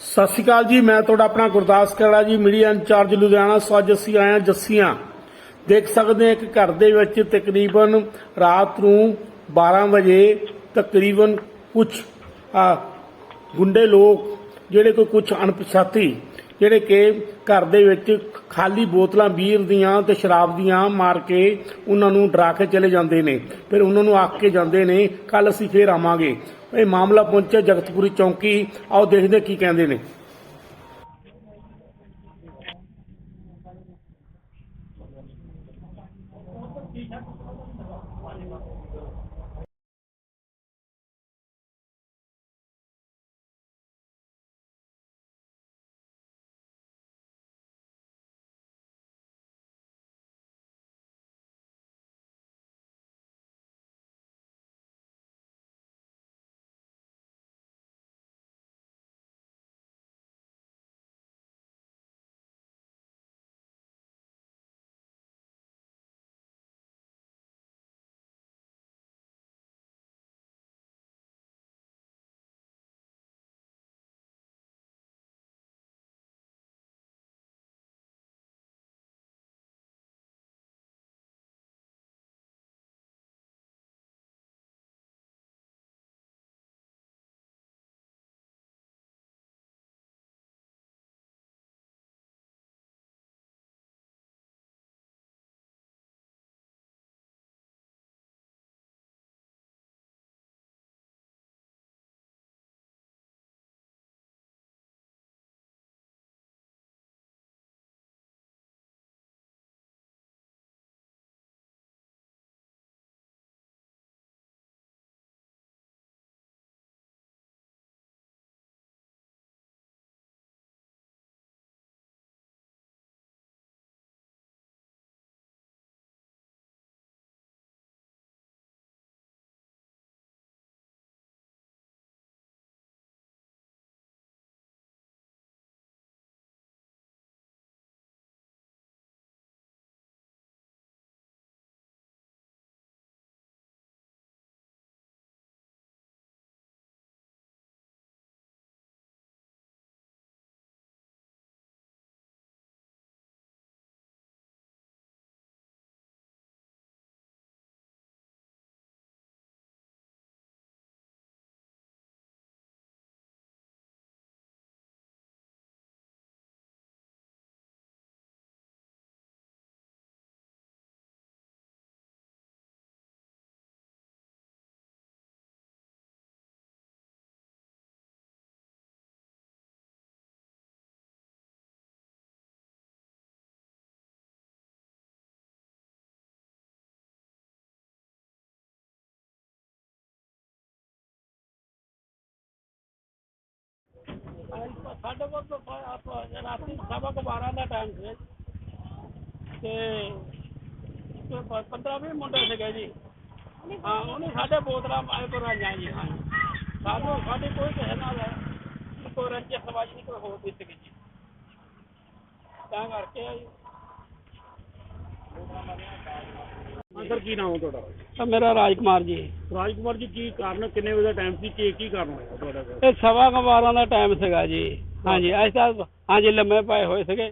ਸਤਿ ਸ਼੍ਰੀ ਅਕਾਲ ਜੀ, ਮੈਂ ਤੁਹਾਡਾ ਆਪਣਾ ਗੁਰਦਾਸ ਕੜਾ ਜੀ ਮੀਡੀਆ ਇੰਚਾਰਜ ਲੁਧਿਆਣਾ। ਸੋ ਅੱਜ ਅਸੀਂ ਆਏ ਹਾਂ ਜੱਸੀਆਂ। ਦੇਖ ਸਕਦੇ ਹਾਂ ਇੱਕ ਘਰ ਦੇ ਵਿੱਚ ਤਕਰੀਬਨ ਰਾਤ ਨੂੰ 12 ਵਜੇ ਤਕਰੀਬਨ ਕੁਝ ਗੁੰਡੇ ਲੋਕ, ਜਿਹੜੇ ਕੋਈ ਕੁਝ ਅਣਪਛਾਤੀ ਜਿਹੜੇ ਕਿ ਘਰ ਦੇ ਵਿੱਚ ਖਾਲੀ ਬੋਤਲਾਂ ਬੀਰ ਦੀਆਂ ਤੇ ਸ਼ਰਾਬ ਦੀਆਂ ਮਾਰ ਕੇ ਉਹਨਾਂ ਨੂੰ ਡਰਾ ਕੇ ਚਲੇ ਜਾਂਦੇ ਨੇ। ਫਿਰ ਉਹਨਾਂ ਨੂੰ ਆਖ ਕੇ ਜਾਂਦੇ ਨੇ ਕੱਲ ਅਸੀਂ ਫੇਰ ਆਵਾਂਗੇ। ਇਹ ਮਾਮਲਾ ਪਹੁੰਚਿਆ ਜਗਤਪੁਰੀ ਚੌਂਕੀ। ਆਓ ਦੇਖਦੇ ਕੀ ਕਹਿੰਦੇ ਨੇ। ਸਾਡੇ ਕੋਲ ਤਾਂ ਰਾਤੀ ਸਵਾ ਕੁ 12 ਦਾ ਟਾਈਮ ਸੀ। ਤੇ 15 20 ਮੁੰਡੇ ਸੀਗੇ ਜੀ। ਹਾਂ, ਉਹਨੇ ਸਾਡੇ ਬੋਤਲਾਂ ਆਏ ਕਰਾਈਆਂ ਜੀ, ਹਾਂ। ਸਾਨੂੰ, ਸਾਡੇ ਕੋਈ ਕਿਸੇ ਨਾਲ ਕੋਈ ਰੰਜਿਸ਼ ਸਵਾਜੀ ਨਹੀਂ, ਕੋਈ ਹੋਰ ਨਹੀਂ ਸੀਗੀ ਜੀ। ਤਾਂ ਕਰਕੇ ਆ ਜੀ ਕੀ ਨਾਮ ਹੈ ਤੁਹਾਡਾ? ਤਾਂ ਮੇਰਾ ਰਾਜਕੁਮਾਰ ਜੀ। ਰਾਜਕੁਮਾਰ ਜੀ ਕੀ ਕਾਰਨ ਕਿੰਨੇ ਵਜੇ ਦਾ ਟਾਈਮ ਸੀ ਕੀ ਕੀ ਕਾਰਨ ਹੋਇਆ ਤੁਹਾਡਾ ਕੋਲ ਇਹ ਸਵਾ ਕੁ 12 ਦਾ ਟਾਈਮ ਸੀਗਾ ਜੀ। ਹਾਂਜੀ ਅਸੀਂ ਤਾਂ ਹਾਂਜੀ ਲੰਮੇ ਪਏ ਹੋਏ ਸੀਗੇ।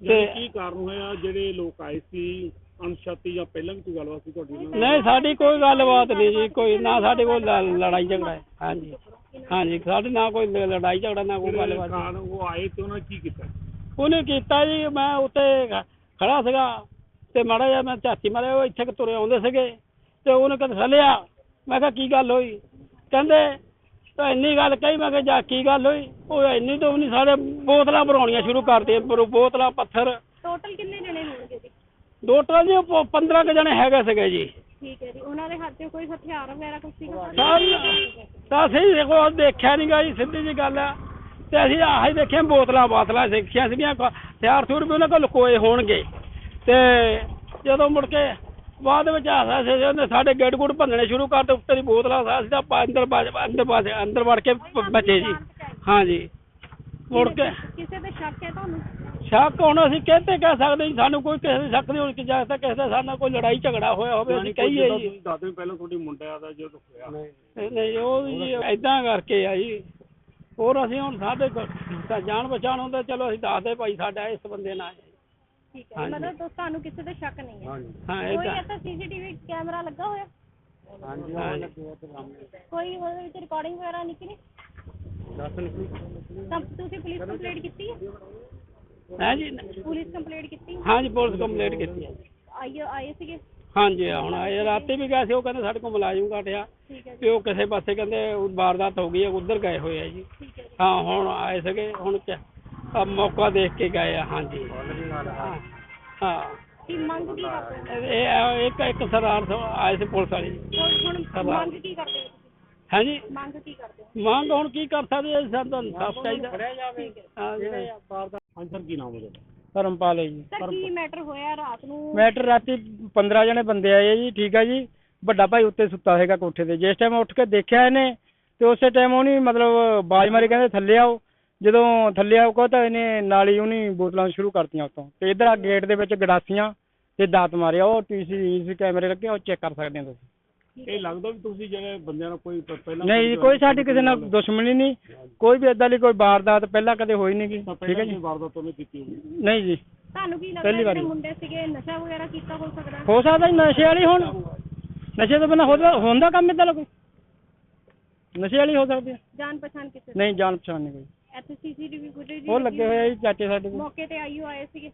ਤੇ ਕੀ ਕਾਰਨ ਹੋਇਆ ਜਿਹੜੇ ਲੋਕ ਆਏ ਸੀ ਅਣਛਾਤੀ ਜਾਂ ਪਹਿਲਾਂ ਵੀ ਕੋਈ ਗੱਲਬਾਤ ਸੀ ਤੁਹਾਡੀ ਨਾਲ? ਨਹੀਂ ਸਾਡੀ ਕੋਈ ਗੱਲਬਾਤ ਨਹੀਂ ਜੀ ਕੋਈ ਨਾ ਸਾਡੇ ਕੋਲ ਲ- ਲੜਾਈ ਝਗੜਾ ਹੈ। ਹਾਂਜੀ ਹਾਂਜੀ ਸਾਡੇ ਨਾਲ ਕੋਈ ਲ- ਲੜਾਈ ਝਗੜਾ ਨਾ ਕੋਈ ਗੱਲਬਾਤ ਨਹੀਂ। ਕਾਰਨ ਉਹ ਆਏ ਤੇ ਉਹਨਾਂ ਨੇ ਕੀ ਕੀਤਾ? ਉਹਨੇ ਕੀਤਾ ਜੀ ਮੈਂ ਉੱਤੇ ਖ- ਖੜਾ ਸੀਗਾ। ਤੇ ਮਾੜਾ ਜਿਹਾ ਮੈਂ ਝਾਤੀ ਮਾਰਿਆ ਉਹ ਇੱਥੇ ਕਿ ਤੁਰੇ ਆਉਂਦੇ ਸੀਗੇ ਤੇ ਉਹਨੇ ਕਹਿੰਦੇ ਥੱਲਿਆ ਮੈਂ ਕਿਹਾ ਕੀ ਗੱਲ ਹੋਈ? ਕਹਿੰਦੇ ਤਾਂ ਇੰਨੀ ਗੱਲ ਕਹੀ ਮੈਂ ਕਿਹਾ ਜਾ ਕੀ ਗੱਲ ਹੋਈ? ਉਹ ਇੰਨੀ ਤੋਂ ਨਹੀਂ ਸਾਰੇ ਬੋਤਲਾਂ ਭਰਾਉਣੀਆਂ ਸ਼ੁਰੂ ਕਰਤੇ ਬੋਤਲਾਂ ਪੱਥਰ। ਟੋਟਲ ਕਿੰਨੇ ਜਣੇ ਹੋਣਗੇ ਜੀ? ਦੋ ਟਰਾਲ ਜੀ 15 ਕੁ ਜਣੇ ਹੈਗੇ ਸੀਗੇ ਜੀ। ਠੀਕ ਹੈ ਜੀ ਉਹਨਾਂ ਦੇ ਹੱਥ 'ਚ ਕੋਈ ਹਥਿਆਰ ਵਗੈਰਾ ਕੁਝ ਸੀਗਾ? ਤਾਂ ਅਸੀਂ ਦੇਖੋ ਦੇਖਿਆ ਨਹੀਂ ਗਾ ਜੀ ਸਿੱਧੀ ਜੀ ਗੱਲ ਆ। ਤੇ ਅਸੀਂ ਆਹ ਹੀ ਦੇਖਿਆ ਬੋਤਲਾਂ ਬਾਤਲਾਂ ਦੇਖੀਆਂ ਸੀਗੀਆਂ ਹਥਿਆਰ ਥੂਰ ਵੀ ਉਹਨਾਂ ਕੋਲ ਲੁਕੋਏ ਹੋਣਗੇ। ਤੇ ਜਦੋਂ ਮੁੜ ਕੇ ਬਾਅਦ ਵਿੱਚ ਆਸਾ ਸੀ ਉਹਨੇ ਸਾਡੇ ਗੇਟ ਗੁੱਟ ਭੰਨਣੇ ਸ਼ੁਰੂ ਕਰਤੇ ਉੱਤੇ ਦੀ ਬੋਤਲਾਂ ਸਾ ਅਸੀਂ ਤਾਂ ਅੰਦਰ ਪਾ- ਅੰਦਰ ਪਾਸੇ ਅੰਦਰ ਵੜ ਕੇ ਪ- ਬਚੇ ਜੀ ਹਾਂਜੀ। ਮੁੜ ਕੇ ਕਿਸੇ ਤੇ ਸ਼ੱਕ ਹੈ ਤੁਹਾਨੂੰ? ਸ਼ੱਕ ਹੁਣ ਅਸੀਂ ਕਹਿੰਦੇ ਕਹਿ ਸਕਦੇ ਜੀ ਸਾਨੂੰ ਕੋਈ ਕਿਸੇ ਦੇ ਸ਼ੱਕ ਨਹੀਂ ਹੋਣੀ ਕਿ ਜਾਂ ਤਾਂ ਕਿਸੇ ਦਾ ਸਾਡੇ ਨਾਲ ਕੋਈ ਲੜਾਈ ਝਗੜਾ ਹੋਇਆ ਹੋਵੇ ਅਸੀਂ ਕਹੀਏ ਜੀ। ਦੱਸਦੇ ਪਹਿਲਾਂ ਤੁਹਾਡੀ ਮੁੰਡਿਆਂ ਦਾ ਜਦੋਂ ਹੋਇਆ। ਨਹੀਂ। ਨਹੀਂ, ਉਹ ਜੀ ਐਦਾਂ ਕਰਕੇ ਆ ਜੀ। ਹੋਰ ਅਸੀਂ ਹੁਣ ਸਾਡੇ ਕੋਲ ਤਾਂ ਜਾਣ ਪਛਾਣ ਹੁੰਦਾ ਚਲੋ ਅਸੀਂ ਦੱਸਦੇ ਭਾਈ ਸਾਡਾ ਇਸ ਬੰਦੇ ਨਾਲ। ਹੈ। ਠੀਕ ਹੈ ਹਾਂਜੀ। ਮਤਲਬ ਤੁਸ- ਤੁਹਾਨੂੰ ਕਿਸੇ ਤੇ ਸ਼ੱਕ ਨਹੀਂ ਹੈ। ਹਾਂ ਇਹ ਕੋਈ ਤਾਂ ਇੱਥੇ ਸੀਸੀਟੀਵੀ ਕੈਮਰਾ ਲੱਗਾ ਹੋਇਆ? ਹਾਂਜੀ ਕੋਈ ਉਹਦੇ ਵਿੱਚ ਰਿਕਾਰਡਿੰਗ ਵਗੈਰਾ ਨਿਕਲੀ ਤਾਂ ਤੁਸੀਂ ਪੁਲਿਸ ਕੰਪਲੇਂਟ ਕੀਤੀ ਹੈ? ਹੈ ਜੀ। ਪੁਲਿਸ ਕੰਪਲੇਂਟ ਕੀਤੀ ਹਾਂਜੀ ਪੁਲਿਸ ਕੰਪਲੇਂਟ ਕੀਤੀ ਹੈ ਆਏ ਆਏ ਸੀਗੇ? ਹਾਂਜੀ ਹੁਣ ਆਏ ਰਾਤੀ ਵੀ ਗਏ ਸੀ ਉਹ ਕਹਿੰਦੇ ਸਾਡੇ ਕੋਲ ਮੁਲਾਜ਼ਮ ਘਟਿਆ ਠੀਕ ਹੈ ਜੀ। ਤੇ ਉਹ ਕਿਸੇ ਪਾਸੇ ਕਹਿੰਦੇ ਉਹ ਵਾਰਦਾਤ ਹੋ ਗਈ ਹੈ ਉਧਰ ਗਏ ਹੋਏ ਆ ਜੀ। ਠੀਕ ਹੈ ਜੀ। ਹਾਂ ਹੁਣ ਆਏ ਸੀਗੇ ਹੁਣ ਕਿਆ ਆ ਮੌਕਾ ਦੇਖ ਕੇ ਗਏ ਆ ਹਾਂਜੀ। ਹਾਂ। ਹਾਂ। ਕੀ ਮੰਗ ਕੀ ਕਰਦੇ ਹੋ? ਇਹ ਇਹ ਇੱਕ ਇੱਕ ਸਰਦਾਰ ਸਾਹਿਬ ਆਏ ਸੀ ਪੁਲਿਸ ਵਾਲੇ। ਹੁਣ ਹੁਣ ਮੰਗ ਕੀ ਕਰਦੇ ਹੋ ਤੁਸੀਂ? ਹੈ ਜੀ ਮੰਗ ਕੀ ਕਰਦੇ ਹੋ? ਮੰਗ ਹੁਣ ਕੀ ਕਰ ਸਕਦੇ ਹਾਂ ਸਾਨੂੰ ਤਾਂ ਇਨਸਾਫ ਚਾਹੀਦਾ। ਹੈ। ਹਾਂ ਜੀ। ਹਾਂਜੀ ਸਰ ਕੀ ਨਾਮ ਹੈ ਤੁਹਾਡਾ? ਧਰਮਪਾਲ ਹੈ ਜੀ। ਸਰ ਕੀ ਮੈਟਰ ਹੋਇਆ ਰਾਤ ਨੂੰ? ਮੈਟਰ ਰਾਤੀ 15 ਜਣੇ ਬੰਦੇ ਆਏ ਆ ਜੀ ਠੀਕ ਹੈ ਜੀ। ਵੱਡਾ ਭਾਈ ਉੱਤੇ ਸੁੱਤਾ ਹੈਗਾ ਕੋਠੇ ਤੇ। ਜਿਸ ਟਾਈਮ ਉੱਠ ਕੇ ਦੇਖਿਆ ਇਹਨੇ ਤੇ ਉਸੇ ਟਾਈਮ ਉਹਨੇ ਮਤਲਬ ਬਾਜ ਮਾਰੀ ਕਹਿੰਦੇ ਥੱਲੇ ਆਓ। ਜਦੋਂ ਥੱਲੇ ਕੋ ਤਾਂ ਇਹਨੇ ਨਾਲੀ ਉਹਨੇ ਬੋਤਲਾਂ ਸ਼ੁਰੂ ਕਰਤੀਆਂ ਉੱਤੋਂ। ਤੇ ਇਧਰ ਆ ਗੇਟ ਦੇ ਵਿੱਚ ਗੜਾਸੀਆਂ ਤੇ ਦਾਤ ਮਾਰਿਆ ਉਹ ਟੀਸੀ ਕੈਮਰੇ ਲੱਗੇ ਉਹ ਚੈੱਕ ਕਰ ਸਕਦੇ ਹੋ ਤੁਸੀਂ। ਇਹ ਲੱਗਦਾ ਵੀ ਤੁਸੀਂ ਜਿਹੜੇ ਬੰਦਿਆਂ ਨਾਲ ਕੋਈ ਪਹਿਲਾਂ ਨਹੀਂ ਜੀ ਕੋਈ ਸਾਡੀ ਕਿਸੇ ਨਾਲ ਦੁਸ਼ਮਣੀ ਨਹੀਂ। ਕੋਈ ਵੀ ਏਦਾਂ ਦੀ ਕੋਈ ਵਾਰਦਾਤ ਪਹਿਲਾਂ ਕਦੇ ਹੋਈ ਨਹੀਂ ਗੀ। ਠੀਕ ਹੈ ਜੀ। ਵਾਰਦਾਤ ਉਹਨੇ ਕੀਤੀ ਹੋਊਗੀ ਨਹੀਂ ਜੀ। ਤੁਹਾਨੂੰ ਕੀ ਲੱਗਦਾ ਪਹਿਲੀ ਜਿਹੜੇ। ਮੁੰਡੇ ਸੀਗੇ ਨਸ਼ਾ ਵਗੈਰਾ ਕੀਤਾ ਹੋ ਸਕਦਾ ਹੋ ਸਕਦਾ ਜੀ ਨਸ਼ੇ ਵਾਲੀ ਹੁਣ। ਨਸ਼ੇ ਤੋਂ ਬਿਨਾਂ ਹੁੰਦਾ ਹੁੰਦਾ ਕੰਮ ਇਦਾਂ ਦਾ ਕੋਈ ਨਸ਼ੇ ਵਾਲੀ ਹੋ ਸਕਦੀ ਹੈ। ਜਾਣ ਪਛਾਣ ਕਿਸੇ ਦੀ? ਨਹੀਂ ਜਾਣ ਪਛਾਣ ਨਹੀਂ ਕੋਈ ਇੱਥੇ ਸੀਸੀਟੀਵੀ ਫੁਟੇਜ ਉਹ ਲੱਗੇ ਹੋਏ ਆ ਜੀ ਚਾਚੇ ਸਾਡੇ ਕੋਲ। ਮੌਕੇ ਤੇ ਆਈਓ ਆਏ ਸੀਗੇ।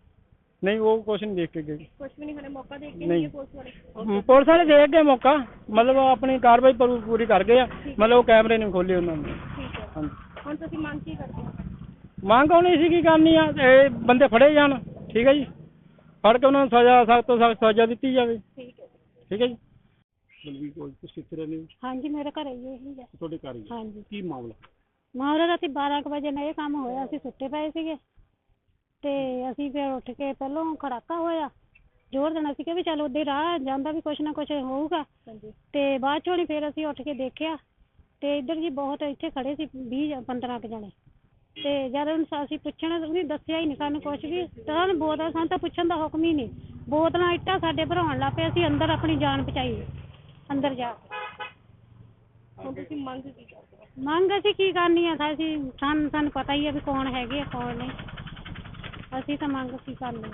ਨਹੀਂ ਉਹ ਕੁਛ ਨਹੀਂ ਦੇਖ ਕੇ ਗਏ। ਕੁਝ ਵੀ ਨਹੀਂ ਹਲੇ ਮੌਕਾ ਦੇਖ ਕੇ ਨਹੀਂ। ਨਹੀਂ ਪੁਲਿਸ ਵਾਲੇ। ਹਮ, ਪੁਲਿਸ ਵਾਲੇ ਦੇਖ ਗਏ ਮੌਕਾ। ਮਤਲਬ ਆਪਣੀ ਕਾਰਵਾਈ ਪੂਰੀ ਪੂਰੀ ਕਰ ਗਏ ਆ। ਮਤਲਬ ਉਹ ਕੈਮਰੇ ਨਹੀਂ ਖੋਲੇ ਉਹਨਾਂ ਨੇ। ਠੀਕ ਹੈ। ਹਾਂਜੀ। ਹੁਣ ਤੁਸੀਂ ਮੰਗ ਕੀ ਕਰਦੇ ਹੋ? ਮੰਗ ਹੋਣੀ ਸੀ ਕੀ ਕਰਨੀ ਆ? ਇਹ ਬੰਦੇ ਫੜੇ ਜਾਣ। ਠੀਕ ਹੈ ਜੀ। ਫੜ ਕੇ ਉਹਨਾਂ ਨੂੰ ਸਜ਼ਾ ਸਖਤ ਤੋਂ ਸਖਤ ਸਜ਼ਾ ਦਿੱਤੀ ਜਾਵੇ। ਠੀਕ ਹੈ। ਠੀਕ ਹੈ ਜੀ। ਬਲਵੀਰ ਕੋਲ ਤੁਸੀਂ ਕਿੱਥੇ ਰਹਿੰਦੇ ਹੋ? ਹਾਂਜੀ ਮੇਰੇ ਘਰ ਹੀ ਇਹੀ ਹੈ। ਤੁਹਾਡੇ ਘਰ ਹੀ ਹੈ। ਹਾਂਜੀ। ਕੀ ਮਾਮਲਾ? ਮਾਹੌਲ ਰਾਤੀ 12 ਕੁ ਵਜੇ ਨਾਲ ਇਹ ਕੰਮ ਹੋਇਆ ਅਸੀਂ ਸੁੱਤੇ ਪਏ ਸੀਗੇ। ਤੇ ਅਸੀਂ ਫਿਰ ਉੱਠ ਕੇ ਪਹਿਲੋਂ ਖੜਾਕਾ ਹੋਇਆ। ਜ਼ੋਰ ਦੇਣਾ ਸੀ ਕਿ ਵੀ ਚਲ ਉਹਦੇ ਰਾਹ ਜਾਂਦਾ ਵੀ ਕੁਛ ਨਾ ਕੁਛ ਹੋਊਗਾ। ਤੇ ਬਾਅਦ ਚੋਂ ਫਿਰ ਅਸੀਂ ਉੱਠ ਕੇ ਦੇਖਿਆ। ਤੇ ਇੱਧਰ ਜੀ ਬਹੁਤ ਇੱਥੇ ਖੜੇ ਸੀ 20 15 ਕੁ ਜਣੇ। ਤੇ ਜਦ ਉਹਨੂੰ ਅਸੀਂ ਪੁੱਛਣਾ ਉਹਨੇ ਦੱਸਿਆ ਹੀ ਨਹੀਂ ਸਾਨੂੰ ਕੁਛ ਵੀ। ਤਾਂ ਉਹਨੇ ਬੋਤਲ ਸਾਨੂੰ ਤਾਂ ਪੁੱਛਣ ਦਾ ਹੁਕਮ ਹੀ ਨਹੀਂ। ਬੋਤਲਾਂ ਇੱਟਾਂ ਸਾਡੇ ਭਰਾਉਣ ਲੱਗ ਪਏ ਅਸੀਂ ਅੰਦਰ ਆਪਣੀ ਜਾਨ ਬਚਾਈ। ਅੰਦਰ ਜਾ ਕੇ। ਹੁਣ ਤੁਸੀਂ ਮੰਗ ਕੀ ਕਰਦੇ? ਮੰਗ ਅਸੀਂ ਕੀ ਕਰਨੀ ਆ? ਅਸੀਂ ਸਾਨੂੰ ਸਾਨੂੰ ਪਤਾ ਹੀ ਆ ਵੀ ਕੌਣ ਹੈਗੇ ਆ ਕੌਣ ਨਹੀਂ। ਅਸੀਂ ਤਾਂ ਮੰਗ ਕੀ ਕਰਨੀ ਆ।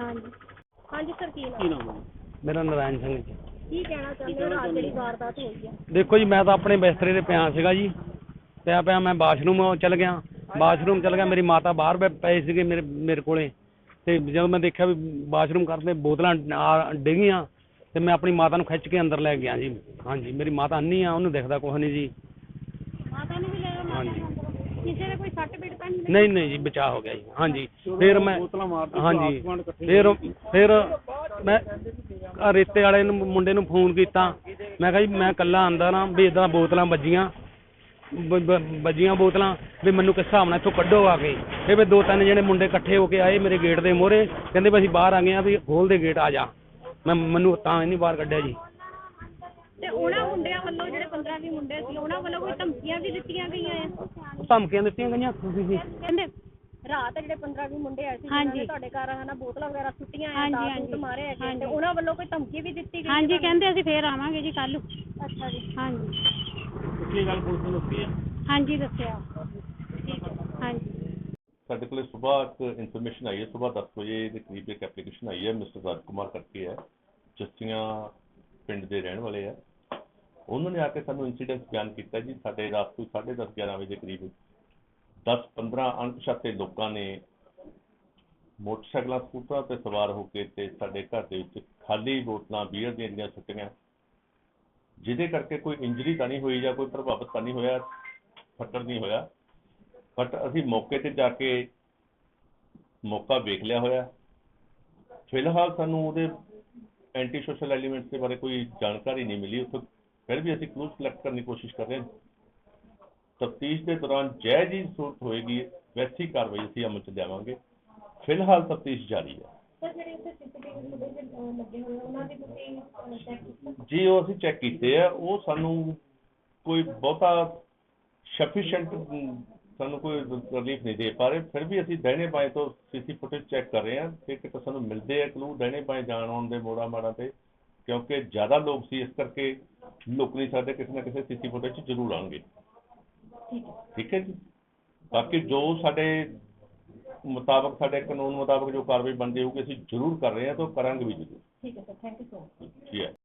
ਹਾਂਜੀ। ਹਾਂਜੀ ਸਰ ਕੀ ਕੀ ਨਾਮ ਹੈ ਮੇਰਾ ਨਾਰਾਇਣ ਸਿੰਘ ਜੀ। ਕੀ ਕਹਿਣਾ ਚਾਹੁੰਦੇ ਹੋ? ਰਾਤ ਜਿਹੜੀ ਵਾਰਦਾਤ ਹੋਈ ਆ। ਦੇਖੋ ਜੀ ਮੈਂ ਤਾਂ ਆਪਣੇ ਬਿਸਤਰੇ ਤੇ ਪਿਆ ਸੀਗਾ ਜੀ। ਪਿਆ ਪਿਆ ਮੈਂ ਬਾਥਰੂਮ ਚਲ ਗਿਆ। ਬਾਥਰੂਮ ਚਲ ਗਿਆ ਮੇਰੀ ਮਾਤਾ ਬਾਹਰ ਬੈ- ਪਏ ਸੀਗੇ ਮੇਰੇ ਮੇਰੇ ਕੋਲੇ। ਤੇ ਜਦੋਂ ਮੈਂ ਦੇਖਿਆ ਵੀ ਬਾਥਰੂਮ ਕਰਦੇ ਬੋਤਲਾਂ ਆ- ਡਿੱਗੀਆਂ ਤੇ ਮੈਂ ਆਪਣੀ ਮਾਤਾ ਨੂੰ ਖਿੱਚ ਕੇ ਅੰਦਰ ਲੈ ਗਿਆ ਜੀ। ਹਾਂਜੀ ਮੇਰੀ ਮਾਤਾ ਅੰਨੀ ਆ ਉਹਨੂੰ ਦਿਖਦਾ ਕੁਛ ਨਹੀਂ ਜੀ। ਮਾਤਾ ਨੂੰ ਵੀ ਲੈ ਆਓ ਮਾਤਾ ਹਾਂਜੀ। ਨੂੰ ਅੰਦਰ। ਕਿਸੇ ਦੇ ਕੋਈ ਸੱਟ ਪੇਟ ਤਾਂ ਨਹੀਂ ਲੱਗੀ? ਨਹੀਂ ਨਹੀਂ ਜੀ ਬਚਾਅ ਹੋ ਗਿਆ ਜੀ। ਹਾਂਜੀ ਫਿਰ ਮੈਂ ਬੋਤਲਾਂ ਮਾਰਦੇ ਹਾਂਜੀ ਫਿਰ ਫਿਰ ਮੈਂ ਆਹ ਰੇਤੇ ਵਾਲੇ ਨੂੰ ਮੁੰਡੇ ਨੂੰ ਫੋਨ ਕੀਤਾ। ਮੈਂ ਕਿਹਾ ਜੀ ਮੈਂ ਇਕੱਲਾ ਆਂਦਾ ਨਾ ਵੀ ਇਦਾਂ ਬੋਤਲਾਂ ਵੱਜੀਆਂ। ਬ- ਬ- ਵੱਜੀਆਂ ਬੋਤਲਾਂ ਵੀ ਮੈਨੂੰ ਕਿਸ ਹਿਸਾਬ ਨਾਲ ਇੱਥੋਂ ਕੱਢੋ ਆ ਕੇ। ਫਿਰ ਵੀ ਦੋ ਤਿੰਨ ਜਿਹੜੇ ਮੁੰਡੇ ਇਕੱਠੇ ਹੋ ਕੇ ਆਏ ਮੇਰੇ ਗੇਟ ਦੇ ਮੂਹਰੇ। ਕਹਿੰਦੇ ਵੀ ਅਸੀਂ ਬਾਹਰ ਆ ਗਏ ਆ ਵੀ ਖੋਲ ਦੇ ਗੇਟ ਆ ਜਾ। ਮੈਂ ਮੈਨੂੰ ਤਾਂ ਨਹੀਂ ਬਾਹਰ ਕੱਢਿਆ ਜੀ। ਤੇ ਉਹਨਾਂ ਮੁੰਡਿਆਂ ਵੱਲੋਂ ਜਿਹੜੇ 15 20 ਮੁੰਡੇ ਸੀ ਉਹਨਾਂ ਵੱਲੋਂ ਕੋਈ ਧਮਕੀਆਂ ਵੀ ਦਿੱਤੀਆਂ ਗਈਆਂ ਆ? ਧਮਕੀਆਂ ਦਿੱਤੀਆਂ ਗਈਆਂ ਤੁਸੀਂ ਜੀ। ਕਹਿੰਦੇ ਰਾਤ ਜਿਹੜੇ 15 20 ਮੁੰਡੇ ਆਏ ਸੀ ਜਿਨ੍ਹਾਂ ਨੇ ਤੁਹਾਡੇ ਘਰ ਹਨਾ ਬੋਤਲਾਂ ਵਗੈਰਾ ਸੁੱਟੀਆਂ ਆ ਤਾਂ ਸੂਟ ਮਾਰੇ ਹੈਗੇ ਤੇ ਉਹਨਾਂ ਵੱਲੋਂ ਕੋਈ ਧਮਕੀ ਵੀ ਦਿੱਤੀ ਗਈ ਹਾਂਜੀ ਕਹਿੰਦੇ ਅਸੀਂ ਫੇਰ ਆਵਾਂਗੇ ਜੀ ਕੱਲ ਅੱਛਾ ਜੀ। ਹਾਂਜੀ। ਕੀ ਗੱਲ ਪੁਲਿਸ ਨੂੰ ਦੱਸੀ ਹਾਂਜੀ ਦੱਸਿਆ। ਸਾਡੇ ਕੋਲੇ ਸਵੇਰ ਇੱਕ ਇਨਫੋਰਮੇਸ਼ਨ ਆਈ ਹੈ ਸਵੇਰ 10 ਵਜੇ ਦੇ ਕਰੀਬ ਇੱਕ ਐਪਲੀਕੇਸ਼ਨ ਆਈ ਹੈ ਮਿਸਟਰ ਰਾਜ ਕੁਮਾਰ ਕਰਕੇ ਹੈ, ਜੱਸੀਆਂ ਪਿੰਡ ਦੇ ਰਹਿਣ ਵਾਲੇ ਆ ਉਹਨਾਂ ਨੇ ਆ ਕੇ ਸਾਨੂੰ ਇਨਸੀਡੈਂਟ ਬਿਆਨ ਕੀਤਾ ਜੀ, ਸਾਡੇ ਰਾਤ ਕੋਈ 10:30 11 ਵਜੇ ਦੇ ਕਰੀਬ 10 15 ਅਣਪਛਾਤੇ ਲੋਕਾਂ ਨੇ ਮੋਟਰਸਾਈਕਲਾਂ, ਸਕੂਟਰਾਂ ਤੇ ਸਵਾਰ ਹੋ ਕੇ ਤੇ ਸਾਡੇ ਘਰ ਦੇ ਵਿੱਚ ਖਾਲੀ ਬੋਤਲਾਂ, ਬੀਅਰ ਦੀਆਂ ਦੀਆਂ ਸੁੱਟੀਆਂ। ਜਿਹਦੇ ਕਰਕੇ ਕੋਈ ਇੰਜਰੀ ਤਾਂ ਨਹੀਂ ਹੋਈ ਜਾਂ ਕੋਈ ਪ੍ਰਭਾਵਿਤ ਤਾਂ ਨਹੀਂ ਹੋਇਆ, ਫੱਟੜ ਨਹੀਂ ਹੋਇਆ। ਬਟ ਅਸੀਂ ਮੌਕੇ ਤੇ ਜਾ ਕੇ ਮੌਕਾ ਵੇਖ ਲਿਆ ਹੋਇਆ। ਫਿਲਹਾਲ ਸਾਨੂੰ ਉਹਦੇ ਐਂਟੀ ਸੋਸ਼ਲ ਐਲੀਮੈਂਟਸ ਦੇ ਬਾਰੇ ਕੋਈ ਜਾਣਕਾਰੀ ਨਹੀਂ ਮਿਲੀ। ਉੱਥੇ ਫਿਰ ਵੀ ਅਸੀਂ ਕਲੂ ਸਿਲੈਕਟ ਕਰਨ ਦੀ ਕੋਸ਼ਿਸ਼ ਕਰ ਰਹੇ ਹਾਂ। ਤਫਤੀਸ਼ ਦੇ ਦੌਰਾਨ ਜੈ ਜੀ ਸੂਰਤ ਹੋਏਗੀ ਵੈਸੀ ਕਾਰਵਾਈ ਅਸੀਂ ਅਮਲ ਚ ਲਿਆਵਾਂਗੇ। ਫਿਲਹਾਲ ਤਫਤੀਸ਼ ਜਾਰੀ ਹੈ। ਜੀ ਉਹ ਅਸੀਂ ਚੈੱਕ ਕੀਤੇ ਆ। ਉਹ ਸਾਨੂੰ ਕੋਈ ਬਹੁਤਾ ਸਫੀਸ਼ੀਐਂਟ ਸਾਨੂੰ ਕੋਈ ਰਿਲੀਫ ਨਹੀਂ ਦੇ ਪਾ ਰਹੇ। ਫਿਰ ਵੀ ਅਸੀਂ ਦਹਿਣੇ ਬਾਏਂ ਤੋਂ ਸੀਸੀ ਫੁਟੇਜ ਚੈੱਕ ਕਰ ਰਹੇ ਹਾਂ ਤੇ ਕਿਤੇ ਸਾਨੂੰ ਮਿਲਦੇ ਆ ਕਲੂ ਦਹਿਣੇ ਬਾਏਂ ਜਾਣ ਆਉਣ ਦੇ ਮੋੜਾ ਮਾੜਾ ਤੇ ਕਿਉਂਕਿ ਜ਼ਿਆਦਾ ਲੋਕ ਸੀ ਇਸ ਕਰਕੇ ਲੁਕ ਨਹੀਂ ਸਕਦੇ ਕਿਸੇ ਨਾ ਕਿਸੇ ਸੀਸੀ ਫੁਟੇਜ 'ਚ ਜ਼ਰੂਰ ਆਉਣਗੇ। ਠੀਕ ਹੈ। ਜੀ? ਬਾਕੀ ਜੋ ਸਾਡੇ ਮੁਤਾਬਕ ਸਾਡੇ ਕਾਨੂੰਨ ਮੁਤਾਬਕ ਜੋ ਕਾਰਵਾਈ ਬਣਦੀ ਹੋਊਗੀ ਅਸੀਂ ਜ਼ਰੂਰ ਕਰ ਰਹੇ ਹਾਂ ਤੇ ਉਹ ਕਰਾਂਗੇ ਵੀ ਜ਼ਰੂਰ। ਠੀਕ ਹੈ sir thank you so much ਜੀ